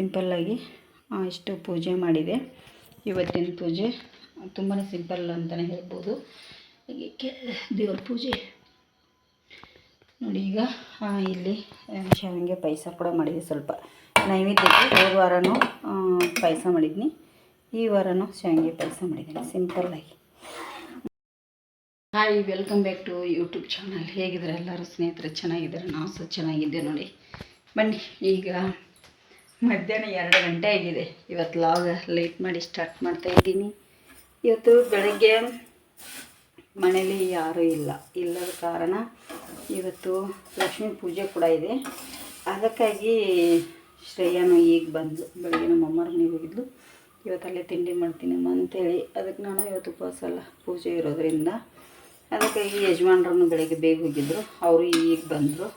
ಸಿಂಪಲ್ಲಾಗಿ ಇಷ್ಟು ಪೂಜೆ ಮಾಡಿದೆ. ಇವತ್ತಿನ ಪೂಜೆ ತುಂಬಾ ಸಿಂಪಲ್ ಅಂತಲೇ ಹೇಳ್ಬೋದು. ಕೆ, ದೇವ್ರ ಪೂಜೆ. ನೋಡಿ ಈಗ ಇಲ್ಲಿ ಶಾವಿಗೆ ಪಾಯಸ ಕೂಡ ಮಾಡಿದೆ ಸ್ವಲ್ಪ. ನೈವೇದ್ಯಕ್ಕೆ ಹೋದ ವಾರನೂ ಪಾಯಸ ಮಾಡಿದ್ನಿ. ಈ ವಾರನೂ ಶಾವಿಗೆ ಪಾಯಸ ಮಾಡಿದ್ದೀನಿ ಸಿಂಪಲ್ಲಾಗಿ. Hi welcome back to YouTube channel ಹೇಗಿದ್ದಾರೆ ಎಲ್ಲರೂ? ಸ್ನೇಹಿತರೆ, ಚೆನ್ನಾಗಿದ್ದಾರೆ? ನಾವು ಸಹ ಚೆನ್ನಾಗಿದ್ದೆ ನೋಡಿ. ಬನ್ನಿ, ಈಗ ಮಧ್ಯಾಹ್ನ ಎರಡು ಗಂಟೆ ಆಗಿದೆ. ಇವತ್ತು ಲಾಗ್ ಲೇಟ್ ಮಾಡಿ ಸ್ಟಾರ್ಟ್ ಮಾಡ್ತಾ ಇದ್ದೀನಿ. ಇವತ್ತು ಬೆಳಗ್ಗೆ ಮನೇಲಿ ಯಾರೂ ಇಲ್ಲ. ಇಲ್ಲದ ಕಾರಣ ಇವತ್ತು ಲಕ್ಷ್ಮೀ ಪೂಜೆ ಕೂಡ ಇದೆ. ಅದಕ್ಕಾಗಿ ಶ್ರೇಯನು ಈಗ ಬಂದು ಬೆಳಗ್ಗೆ ನಮ್ಮ ಅಮ್ಮರ ಮನೆಗೆ ಹೋಗಿದ್ಲು. ಇವತ್ತಲ್ಲೇ ತಿಂಡಿ ಮಾಡ್ತೀನಿ ಅಂತೇಳಿ. ಅದಕ್ಕೆ ನಾನು ಇವತ್ತು ಉಪವಾಸ ಪೂಜೆ ಇರೋದರಿಂದ ಅದಕ್ಕಾಗಿ ಯಜಮಾನ್ರನ್ನು ಬೆಳಗ್ಗೆ ಬೇಗ ಹೋಗಿದ್ದರು ಅವರು ಈಗ ಬಂದರು.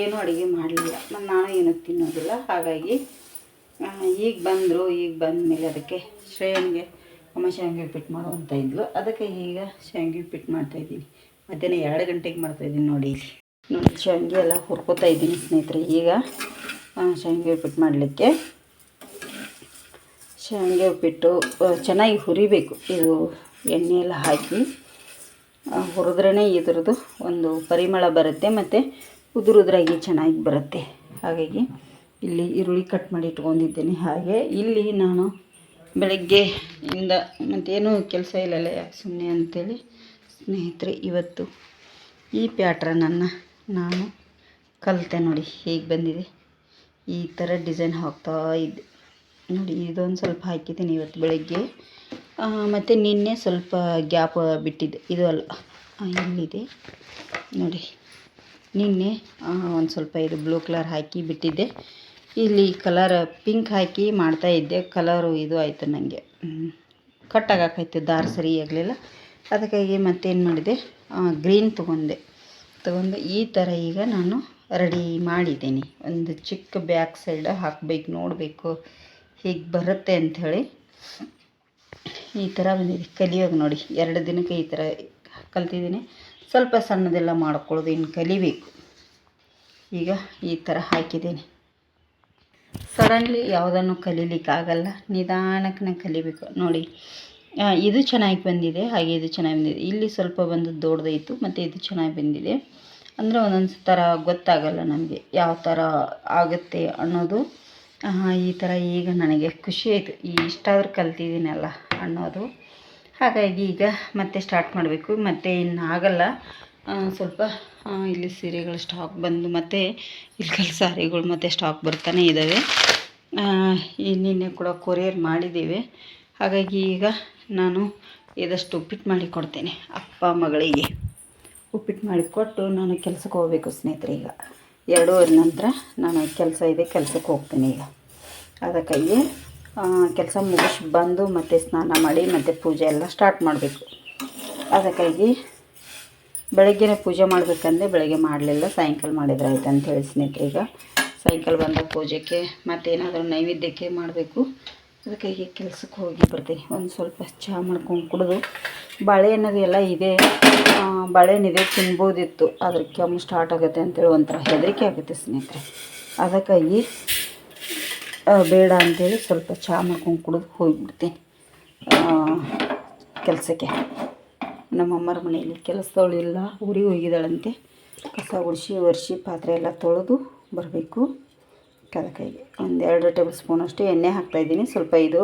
ಏನೂ ಅಡುಗೆ ಮಾಡಲಿಲ್ಲ. ನಾನು ಏನೂ ತಿನ್ನೋದಿಲ್ಲ. ಹಾಗಾಗಿ ಈಗ ಬಂದರು, ಈಗ ಬಂದ ಮೇಲೆ ಅದಕ್ಕೆ ಶ್ರೇಯನ್ಗೆ ಅಮ್ಮ ಶಾಂಗಿ ಉಪ್ಪಿಟ್ಟು ಮಾಡು ಅಂತ ಇದ್ಲು. ಅದಕ್ಕೆ ಈಗ ಶಾಂಗಿ ಉಪ್ಪಿಟ್ಟು ಮಾಡ್ತಾಯಿದ್ದೀನಿ ಮಧ್ಯಾಹ್ನ ಎರಡು ಗಂಟೆಗೆ ಮಾಡ್ತಾಯಿದ್ದೀನಿ ನೋಡಿ ನೋಡಿ, ಶೇಂಗಿ ಎಲ್ಲ ಹುರ್ಕೋತಾ ಇದ್ದೀನಿ ಸ್ನೇಹಿತರೆ. ಈಗ ಶಾಂಗಿ ಉಪ್ಪಿಟ್ಟು ಮಾಡಲಿಕ್ಕೆ ಶಾಂಗಿ ಉಪ್ಪಿಟ್ಟು ಚೆನ್ನಾಗಿ ಹುರಿಬೇಕು. ಇದು ಎಣ್ಣೆ ಎಲ್ಲ ಹಾಕಿ. ಹುರಿದ್ರೇ ಇದ್ರದ್ದು ಒಂದು ಪರಿಮಳ ಬರುತ್ತೆ ಮತ್ತು ಉದುರುದ್ರಾಗಿ ಚೆನ್ನಾಗಿ ಬರುತ್ತೆ. ಹಾಗಾಗಿ ಇಲ್ಲಿ ಈರುಳ್ಳಿ ಕಟ್ ಮಾಡಿ ಇಟ್ಕೊಂಡಿದ್ದೀನಿ. ಹಾಗೆ ಇಲ್ಲಿ ನಾನು ಬೆಳಗ್ಗೆ ಇಂದ ಮತ್ತೇನೂ ಕೆಲಸ ಇಲ್ಲಲ್ಲ ಯಾಕೆ ಸುಮ್ಮನೆ ಅಂತೇಳಿ ಸ್ನೇಹಿತರೆ, ಇವತ್ತು ಈ ಪ್ಯಾಟ್ರನನ್ನು ನಾನು ಕಲಿತೆ ನೋಡಿ ಹೇಗೆ ಬಂದಿದೆ. ಈ ಥರ ಡಿಸೈನ್ ಹಾಕ್ತಾ ಇದ್ದೆ. ನೋಡಿ, ಇದೊಂದು ಸ್ವಲ್ಪ ಹಾಕಿದ್ದೀನಿ ಇವತ್ತು ಬೆಳಗ್ಗೆ. ಮತ್ತು ನಿನ್ನೆ ಸ್ವಲ್ಪ ಗ್ಯಾಪ್ ಬಿಟ್ಟಿದ್ದೆ ಇದು ಅಲ್ಲ. ಇಲ್ಲಿದೆ. ನೋಡಿ. ನಿನ್ನೆ ಒಂದು ಸ್ವಲ್ಪ ಇದು ಬ್ಲೂ ಕಲರ್ ಹಾಕಿ ಬಿಟ್ಟಿದ್ದೆ. ಇಲ್ಲಿ ಕಲರ್ ಪಿಂಕ್ ಹಾಕಿ ಮಾಡ್ತಾ ಇದ್ದೆ. ಕಲರು ಇದು ಆಯಿತು ನನಗೆ ಕಟ್ ಆಗಾಕೈತೆ ದಾರ ಸರಿ ಆಗಲಿಲ್ಲ. ಅದಕ್ಕಾಗಿ ಮತ್ತೇನು ಮಾಡಿದೆ? ಗ್ರೀನ್ ತೊಗೊಂಡೆ. ತೊಗೊಂಡು ಈ ಥರ ಈಗ ನಾನು ರೆಡಿ ಮಾಡಿದ್ದೀನಿ. ಒಂದು ಚಿಕ್ಕ ಬ್ಯಾಕ್ ಸೈಡ್ ಹಾಕಬೇಕು, ನೋಡಬೇಕು. ಹೀಗೆ ಬರುತ್ತೆ ಅಂಥೇಳಿ ಈ ಥರ ಬಂದಿದೆ. ಕಲಿಯೋದು ನೋಡಿ. ಎರಡು ದಿನಕ್ಕೆ ಈ ಥರ ಕಲ್ತಿದ್ದೀನಿ. ಸ್ವಲ್ಪ ಸಣ್ಣದೆಲ್ಲ ಮಾಡ್ಕೊಳ್ಳೋದು ಇನ್ನು ಕಲಿಬೇಕು. ಈಗ ಈ ಥರ ಹಾಕಿದ್ದೀನಿ. ಸಡನ್ಲಿ ಯಾವುದನ್ನು ಕಲೀಲಿಕ್ಕಾಗಲ್ಲ. ನಿಧಾನಕ್ಕೆ ನಾನು ಕಲಿಬೇಕು. ನೋಡಿ ಇದು ಚೆನ್ನಾಗಿ ಬಂದಿದೆ. ಹಾಗೆ ಇದು ಚೆನ್ನಾಗಿ ಬಂದಿದೆ. ಇಲ್ಲಿ ಸ್ವಲ್ಪ ಬಂದು ದೊಡ್ಡದಾಯಿತು, ಮತ್ತು ಇದು ಚೆನ್ನಾಗಿ ಬಂದಿದೆ. ಅಂದರೆ ಒಂದೊಂದು ಥರ ಗೊತ್ತಾಗಲ್ಲ ನಮಗೆ ಯಾವ ಥರ ಆಗುತ್ತೆ ಅನ್ನೋದು. ಈ ಥರ ಈಗ ನನಗೆ ಖುಷಿ ಆಯಿತು. ಈ ಇಷ್ಟಾದರೂ ಕಲ್ತಿದ್ದೀನಲ್ಲ. ಅನ್ನೋದು ಹಾಗಾಗಿ ಈಗ ಮತ್ತೆ ಸ್ಟಾರ್ಟ್ ಮಾಡಬೇಕು. ಮತ್ತೆ ಇನ್ನು ಆಗಲ್ಲ. ಸ್ವಲ್ಪ ಇಲ್ಲಿ ಸೀರೆಗಳು ಸ್ಟಾಕ್ ಬಂದು ಮತ್ತು ಇಲ್ಲಿ ಸಾರಿಗಳು ಮತ್ತು ಸ್ಟಾಕ್ ಬರ್ತಾನೆ ಇದ್ದಾವೆ ನಿನ್ನೆ ಕೂಡ ಕೊರಿಯರ್ ಮಾಡಿದ್ದೀವಿ. ಹಾಗಾಗಿ ಈಗ ನಾನು ಇದಷ್ಟು ಉಪ್ಪಿಟ್ಟು ಮಾಡಿ ಕೊಡ್ತೇನೆ ಅಪ್ಪ ಮಗಳಿಗೆ. ಉಪ್ಪಿಟ್ಟು ಮಾಡಿ ಕೊಟ್ಟು ನಾನು ಕೆಲಸಕ್ಕೆ ಹೋಗಬೇಕು ಸ್ನೇಹಿತರೆ ಈಗ. ಎರಡೂವರೆ ನಂತರ ನಾನು ಕೆಲಸ ಇದೆ, ಕೆಲಸಕ್ಕೆ ಹೋಗ್ತೀನಿ ಈಗ. ಅದಕ್ಕಾಗಿ ಕೆಲಸ ಮುಗಿಸಿ ಬಂದು ಮತ್ತೆ ಸ್ನಾನ ಮಾಡಿ ಮತ್ತೆ ಪೂಜೆ ಎಲ್ಲ ಸ್ಟಾರ್ಟ್ ಮಾಡಬೇಕು. ಅದಕ್ಕಾಗಿ ಬೆಳಗ್ಗೆನೇ ಪೂಜೆ ಮಾಡಬೇಕಂದ್ರೆ ಬೆಳಗ್ಗೆ ಮಾಡಲಿಲ್ಲ, ಸಾಯಂಕಾಲ ಮಾಡಿದ್ರೆ ಆಯ್ತು ಅಂತೇಳಿ ಸ್ನೇಹಿತರೆ. ಈಗ ಸಾಯಂಕಾಲ ಬಂದ ಪೂಜೆಗೆ ಮತ್ತೇನಾದರೂ ನೈವೇದ್ಯಕ್ಕೆ ಮಾಡಬೇಕು. ಅದಕ್ಕಾಗಿ ಕೆಲಸಕ್ಕೆ ಹೋಗಿ ಬರ್ತೀನಿ ಒಂದು ಸ್ವಲ್ಪ ಚಹಾ ಮಾಡ್ಕೊಂಡು ಕುಡಿದು ಬಾಳೆಹಣ್ಣದು ಎಲ್ಲ ಇದೆ. ಬಾಳೆ ಬಾಳೆಹಣ್ಣಿದೆ ತಿನ್ಬೋದಿತ್ತು. ಅದ್ರ ಕೆಮ್ಮು ಸ್ಟಾರ್ಟ್ ಆಗುತ್ತೆ ಅಂತೇಳಿ ಒಂಥರ ಹೆದರಿಕೆ ಆಗುತ್ತೆ ಸ್ನೇಹಿತರೆ. ಅದಕ್ಕಾಗಿ ಬೇಡ ಅಂತೇಳಿ ಸ್ವಲ್ಪ ಚಹಾ ಮಾಡ್ಕೊಂಡು ಕುಡಿದು ಹೋಗಿಬಿಡ್ತೀನಿ. ಕೆಲಸಕ್ಕೆ. ನಮ್ಮಮ್ಮರ ಮನೆಯಲ್ಲಿ ಕೆಲಸದವಳು ಇಲ್ಲ ಊರಿಗೆ ಹೋಗಿದ್ದಾಳಂತೆ. ಕಸ ಗುಡಿಸಿ, ಒರೆಸಿ, ಪಾತ್ರೆ ಎಲ್ಲ ತೊಳೆದು ಬರಬೇಕು. ಅದಕ್ಕಾಗಿ ಒಂದು ಎರಡು ಟೇಬಲ್ ಸ್ಪೂನ್ ಅಷ್ಟು ಎಣ್ಣೆ ಹಾಕ್ತಾಯಿದ್ದೀನಿ ಸ್ವಲ್ಪ ಇದು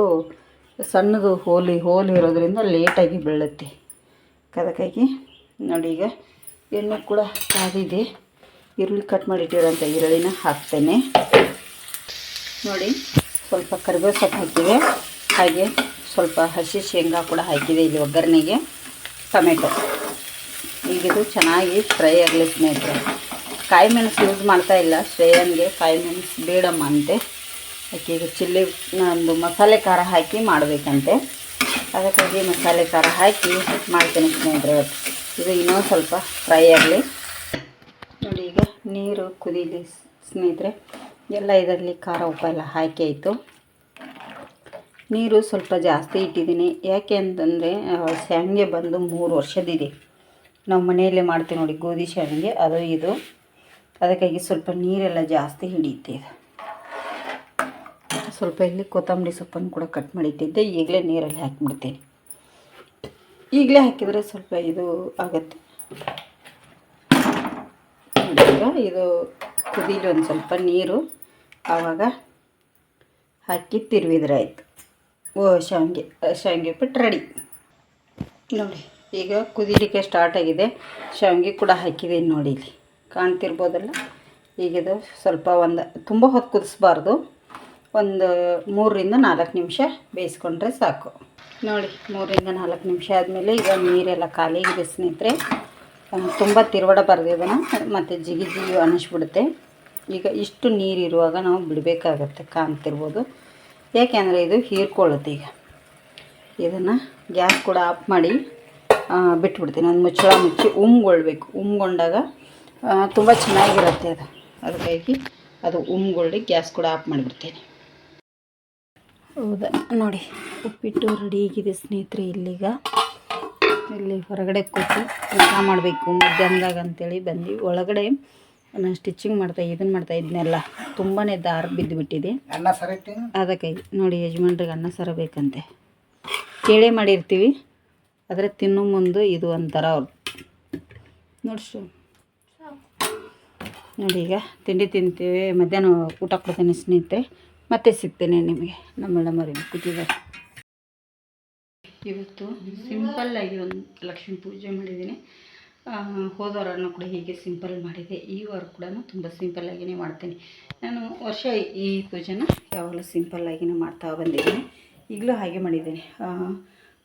ಸಣ್ಣದು ಹೋಲಿ ಹೋಲಿ ಇರೋದ್ರಿಂದ ಲೇಟಾಗಿ ಬೀಳುತ್ತೆ. ಕದಕೈಗೆ. ನೋಡಿ ಈಗ ಎಣ್ಣೆ ಕೂಡ ಕಾದಿದೆ. ಈರುಳ್ಳಿ ಕಟ್ ಮಾಡಿಟ್ಟಿರೋಂಥ ಈರುಳ್ಳಿನ ಹಾಕ್ತೇನೆ. ನೋಡಿ, ಸ್ವಲ್ಪ ಕರಿಬೇವು ಸೊಪ್ಪು ಹಾಕಿದೆ ಹಾಗೆ ಸ್ವಲ್ಪ ಹಸಿ ಶೇಂಗಾ ಕೂಡ ಹಾಕಿದೆ ಇಲ್ಲಿ ಒಗ್ಗರಣೆಗೆ. ಟೊಮೆಟೊ. ಈಗಿದು ಚೆನ್ನಾಗಿ ಫ್ರೈ ಆಗಲಿ ಸ್ನೇಹಿತರೆ. ಕಾಯಿ ಮೆಣಸು ಯೂಸ್ ಮಾಡ್ತಾ ಇಲ್ಲ. ಶ್ರೇಯನ್ಗೆ ಕಾಯಿ ಮೆಣಸು ಬೇಡಮ್ಮ ಅಂತೆ. ಅದಕ್ಕೆ ಈಗ ಚಿಲ್ಲಿ ಒಂದು ಮಸಾಲೆ ಖಾರ ಹಾಕಿ ಮಾಡಬೇಕಂತೆ. ಅದಕ್ಕಾಗಿ ಮಸಾಲೆ ಖಾರ ಹಾಕಿ ಮಾಡ್ತೀನಿ ಸ್ನೇಹಿತರೆ ಇದು ಇನ್ನೂ ಸ್ವಲ್ಪ ಫ್ರೈ ಆಗಲಿ. ನೋಡಿ ಈಗ ನೀರು ಕುದೀಲಿ ಸ್ನೇಹಿತರೆ. ಎಲ್ಲ ಇದರಲ್ಲಿ ಖಾರ ಉಪ್ಪು ಎಲ್ಲ ಹಾಕಿ ಆಯಿತು. ನೀರು ಸ್ವಲ್ಪ ಜಾಸ್ತಿ ಇಟ್ಟಿದ್ದೀನಿ. ಯಾಕೆ ಅಂತಂದರೆ ಶಾವಿಗೆ ಬಂದು ಮೂರು ವರ್ಷದಿದೆ. ನಾವು ಮನೆಯಲ್ಲೇ ಮಾಡ್ತೀವಿ ನೋಡಿ, ಗೋಧಿ ಶಾವಿಗೆ ಅದು ಇದು. ಅದಕ್ಕಾಗಿ ಸ್ವಲ್ಪ ನೀರೆಲ್ಲ ಜಾಸ್ತಿ ಹಿಡಿಯುತ್ತೆ ಸ್ವಲ್ಪ ಇಲ್ಲಿ ಕೊತ್ತಂಬರಿ ಸೊಪ್ಪನ್ನು ಕೂಡ ಕಟ್ ಮಾಡಿಟ್ಟಿದ್ದೆ. ಈಗಲೇ ನೀರಲ್ಲಿ ಹಾಕಿಬಿಡ್ತೀನಿ. ಈಗಲೇ ಹಾಕಿದರೆ ಸ್ವಲ್ಪ ಇದು ಆಗುತ್ತೆ. ಇದು ಕುದೀಲಿ ಒಂದು ಸ್ವಲ್ಪ ನೀರು ಆವಾಗ ಹಾಕಿ ತಿರುವಿದ್ರೆ ಆಯಿತು ಓ, ಶಾವಿಗೆ ಶಾವಿಗೆ ಬಿಟ್ಟು ರೆಡಿ ನೋಡಿ, ಈಗ ಕುದೀಲಿಕ್ಕೆ ಸ್ಟಾರ್ಟ್ ಆಗಿದೆ. ಶಾವಿಗೆ ಕೂಡ ಹಾಕಿದ್ದೀನಿ ನೋಡಿ ಇಲ್ಲಿ. ಕಾಣ್ತಿರ್ಬೋದಲ್ಲ? ಈಗ ಇದು ಸ್ವಲ್ಪ ಒಂದು, ತುಂಬ ಹೊತ್ತು ಕುದಿಸ್ಬಾರ್ದು. ಒಂದು ಮೂರರಿಂದ ನಾಲ್ಕು ನಿಮಿಷ ಬೇಯಿಸ್ಕೊಂಡ್ರೆ ಸಾಕು. ನೋಡಿ, ಮೂರರಿಂದ ನಾಲ್ಕು ನಿಮಿಷ ಆದಮೇಲೆ ಈಗ ನೀರೆಲ್ಲ ಖಾಲಿ ಸ್ನೇಹಿತರೆ. ತುಂಬ ತಿರುವಡ ಇದನ್ನು. ಮತ್ತು ಜಿಗಿ ಜಿಗಿ ಅನ್ನಿಸ್ಬಿಡುತ್ತೆ. ಈಗ ಇಷ್ಟು ನೀರಿರುವಾಗ ನಾವು ಬಿಡಬೇಕಾಗತ್ತೆ ಕಾಣ್ತಿರ್ಬೋದು. ಯಾಕೆಂದರೆ ಇದು ಹೀರ್ಕೊಳ್ಳುತ್ತೆ ಈಗ. ಇದನ್ನು ಗ್ಯಾಸ್ ಕೂಡ ಆಫ್ ಮಾಡಿ ಬಿಟ್ಬಿಡ್ತೀನಿ. ಒಂದು ಮುಚ್ಚಳ ಮುಚ್ಚಿ ಉಮ್ಗೊಳ್ಬೇಕು. ಉಮ್ಗೊಂಡಾಗ ತುಂಬ ಚೆನ್ನಾಗಿರುತ್ತೆ ಅದು. ಅದಕ್ಕಾಗಿ ಅದು ಉಮ್ಗೊಳ್ಳಿ ಗ್ಯಾಸ್ ಕೂಡ ಆಫ್ ಮಾಡಿಬಿಡ್ತೀನಿ. ಹೌದಾ? ನೋಡಿ, ಉಪ್ಪಿಟ್ಟು ರೆಡಿ ಆಗಿದೆ ಸ್ನೇಹಿತರೆ ಇಲ್ಲಿಗ. ಇಲ್ಲಿ ಹೊರಗಡೆ ಕೂತು ಊಟ ಮಾಡಬೇಕು. ಮಧ್ಯಾಹ್ನದಾಗ ಅಂತೇಳಿ ಬಂದು ಒಳಗಡೆ ನಾನು ಸ್ಟಿಚಿಂಗ್ ಮಾಡ್ತಾ ಇದನ್ನು ಮಾಡ್ತಾ ಇದನ್ನೆಲ್ಲ ತುಂಬಾ ದಾರ ಬಿದ್ದುಬಿಟ್ಟಿದೆ. ಅನ್ನ ಸರ ಅದಕ್ಕೆ ನೋಡಿ ಯಜಮಾನ್ರಿಗೆ ಅನ್ನ ಸರ ಬೇಕಂತೆ ಕೇಳೇ ಮಾಡಿರ್ತೀವಿ. ಆದರೆ ತಿನ್ನೋ ಮುಂದೆ ಇದು ಒಂಥರ ಅವ್ರು ನೋಡಿಸು ನೋಡಿ ಈಗ ತಿಂಡಿ ತಿಂತೀವಿ. ಮಧ್ಯಾಹ್ನ ಊಟ ಕೊಡ್ತೇನೆ ಸ್ನೇಹಿತರೆ. ಮತ್ತೆ ಸಿಗ್ತೇನೆ ನಿಮಗೆ. ನಮ್ಮ ಕೂತಿದ್ದಾರೆ. ಇವತ್ತು ಸಿಂಪಲ್ಲಾಗಿ ಒಂದು ಲಕ್ಷ್ಮೀ ಪೂಜೆ ಮಾಡಿದ್ದೀನಿ. ಆ, ಹೋದ ವಾರನೂ ಕೂಡ ಹೀಗೆ ಸಿಂಪಲ್ ಮಾಡಿದೆ. ಈ ವಾರ ಕೂಡ ತುಂಬ ಸಿಂಪಲ್ಲಾಗಿಯೇ ಮಾಡ್ತೀನಿ. ನಾನು ವರ್ಷ ಈ ಪೂಜೆನ ಯಾವಾಗಲೂ ಸಿಂಪಲ್ಲಾಗಿಯೇ ಮಾಡ್ತಾ ಬಂದಿದ್ದೀನಿ. ಈಗಲೂ ಹಾಗೆ ಮಾಡಿದ್ದೀನಿ.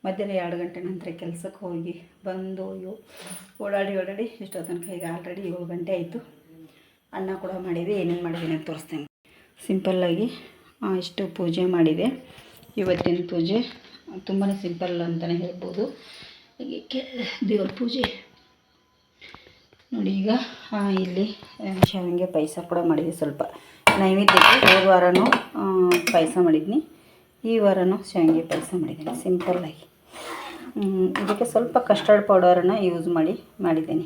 ಮಧ್ಯಾಹ್ನ ಎರಡು ಗಂಟೆ ನಂತರ ಕೆಲಸಕ್ಕೆ ಹೋಗಿ ಬಂದು ಓಡಾಡಿ ಓಡಾಡಿ ಎಷ್ಟೋ ತನಕ ಈಗ ಆಲ್ರೆಡಿ ಏಳು ಗಂಟೆ ಆಯಿತು. ಅನ್ನ ಕೂಡ ಮಾಡಿದೆ ಏನೇನು ಮಾಡಿದ್ದೀನಿ ಅಂತ ತೋರಿಸ್ತೇನೆ. ಸಿಂಪಲ್ಲಾಗಿ ಇಷ್ಟು ಪೂಜೆ ಮಾಡಿದೆ. ಇವತ್ತಿನ ಪೂಜೆ ತುಂಬಾ ಸಿಂಪಲ್ ಅಂತಲೇ ಹೇಳ್ಬೋದು. ಹಾಗೆ ಕೆ ದೇವ್ರ ಪೂಜೆ. ನೋಡಿ ಈಗ ಇಲ್ಲಿ ಶಾವಿಗೆ ಪಾಯಸ ಕೂಡ ಮಾಡಿದ್ವಿ ಸ್ವಲ್ಪ. ನೈವೇದ್ಯಕ್ಕೆ ಹೋದ ವಾರನೂ ಪಾಯಸ ಮಾಡಿದ್ನಿ. ಈ ವಾರನೂ ಶಾವಿಗೆ ಪಾಯಸ ಮಾಡಿದ್ದೀನಿ ಸಿಂಪಲ್ಲಾಗಿ ಇದಕ್ಕೆ ಸ್ವಲ್ಪ ಕಸ್ಟರ್ಡ್ ಪೌಡರನ್ನು ಯೂಸ್ ಮಾಡಿ, ಮಾಡಿದ್ದೀನಿ.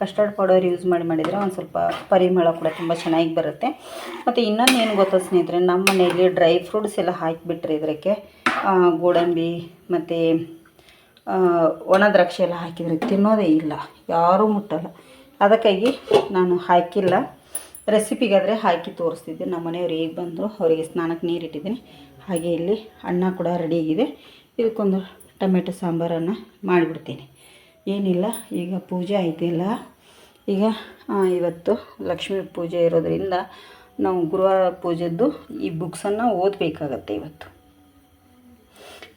ಕಸ್ಟರ್ಡ್ ಪೌಡರ್ ಯೂಸ್ ಮಾಡಿ ಮಾಡಿದರೆ ಒಂದು ಸ್ವಲ್ಪ ಪರಿಮಳ ಕೂಡ ತುಂಬ ಚೆನ್ನಾಗಿ ಬರುತ್ತೆ. ಮತ್ತು ಇನ್ನೊಂದು ಏನು ಗೊತ್ತಾ ಸ್ನೇಹಿತರೆ ನಮ್ಮ ಮನೆಯಲ್ಲಿ ಡ್ರೈ ಫ್ರೂಟ್ಸ್ ಎಲ್ಲ ಹಾಕಿಬಿಟ್ರೆ ಇದಕ್ಕೆ ಗೋಡಂಬಿ, ಮತ್ತು ಒಣ ದ್ರಾಕ್ಷಿ ಎಲ್ಲ ಹಾಕಿದರೆ ತಿನ್ನೋದೇ ಇಲ್ಲ, ಯಾರೂ ಮುಟ್ಟಲ್ಲ. ಅದಕ್ಕಾಗಿ ನಾನು ಹಾಕಿಲ್ಲ. ರೆಸಿಪಿಗಾದರೆ ಹಾಕಿ ತೋರಿಸ್ತಿದ್ದೆ. ನಮ್ಮ ಮನೆಯವ್ರು ಈಗ ಬಂದರು, ಅವರಿಗೆ ಸ್ನಾನಕ್ಕೆ ನೀರಿಟ್ಟಿದ್ದೀನಿ ಹಾಗೆ ಇಲ್ಲಿ ಅನ್ನ ಕೂಡ ರೆಡಿಯಾಗಿದೆ ಇದಕ್ಕೊಂದು ಟೊಮೆಟೊ ಸಾಂಬಾರನ್ನು ಮಾಡಿಬಿಡ್ತೀನಿ. ಏನಿಲ್ಲ, ಈಗ ಪೂಜೆ ಆಯ್ತಿಲ್ಲ. ಈಗ ಇವತ್ತು ಲಕ್ಷ್ಮೀ ಪೂಜೆ ಇರೋದರಿಂದ ನಾವು ಗುರುವಾರ ಪೂಜೆದ್ದು ಈ ಬುಕ್ಸನ್ನು ಓದಬೇಕಾಗತ್ತೆ ಇವತ್ತು.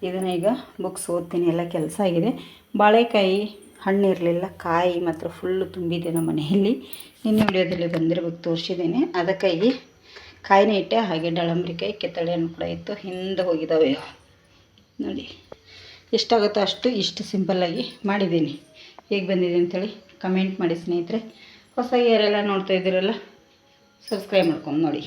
ಇದನ್ನು ಈಗ ಬುಕ್ಸ್ ಓದ್ತೀನಿ, ಎಲ್ಲ ಕೆಲಸ ಆಗಿದೆ. ಬಾಳೆಕಾಯಿ ಹಣ್ಣು ಇರಲಿಲ್ಲ, ಕಾಯಿ ಮಾತ್ರ ಫುಲ್ಲು ತುಂಬಿದೆ ನಮ್ಮ ಮನೆಯಲ್ಲಿ. ನಿನ್ನೆ ವಿಡಿಯೋದಲ್ಲಿ ಬಂದಿರಬೇಕು, ತೋರಿಸಿದ್ದೇನೆ. ಅದಕ್ಕಾಗಿ ಕಾಯಿನೇ ಇಟ್ಟೆ ಹಾಗೆ ಡಳಂಬ್ರಿಕಾಯಿ ಕಿತ್ತಳೆ ಹಣ್ಣು ಕೂಡ ಇತ್ತು. ಹಿಂದೆ ಹೋಗಿದ್ದಾವೆ. ನೋಡಿ, ಎಷ್ಟಾಗುತ್ತೋ ಅಷ್ಟು ಇಷ್ಟು ಸಿಂಪಲ್ಲಾಗಿ ಮಾಡಿದ್ದೀನಿ. ಹೇಗೆ ಬಂದಿದೆ ಅಂಥೇಳಿ ಕಮೆಂಟ್ ಮಾಡಿ ಸ್ನೇಹಿತರೆ. ಹೊಸ ಯಾರೆಲ್ಲ ನೋಡ್ತಾ ಇದ್ದೀರಲ್ಲ ಸಬ್ಸ್ಕ್ರೈಬ್ ಮಾಡ್ಕೊಂಡು ನೋಡಿ.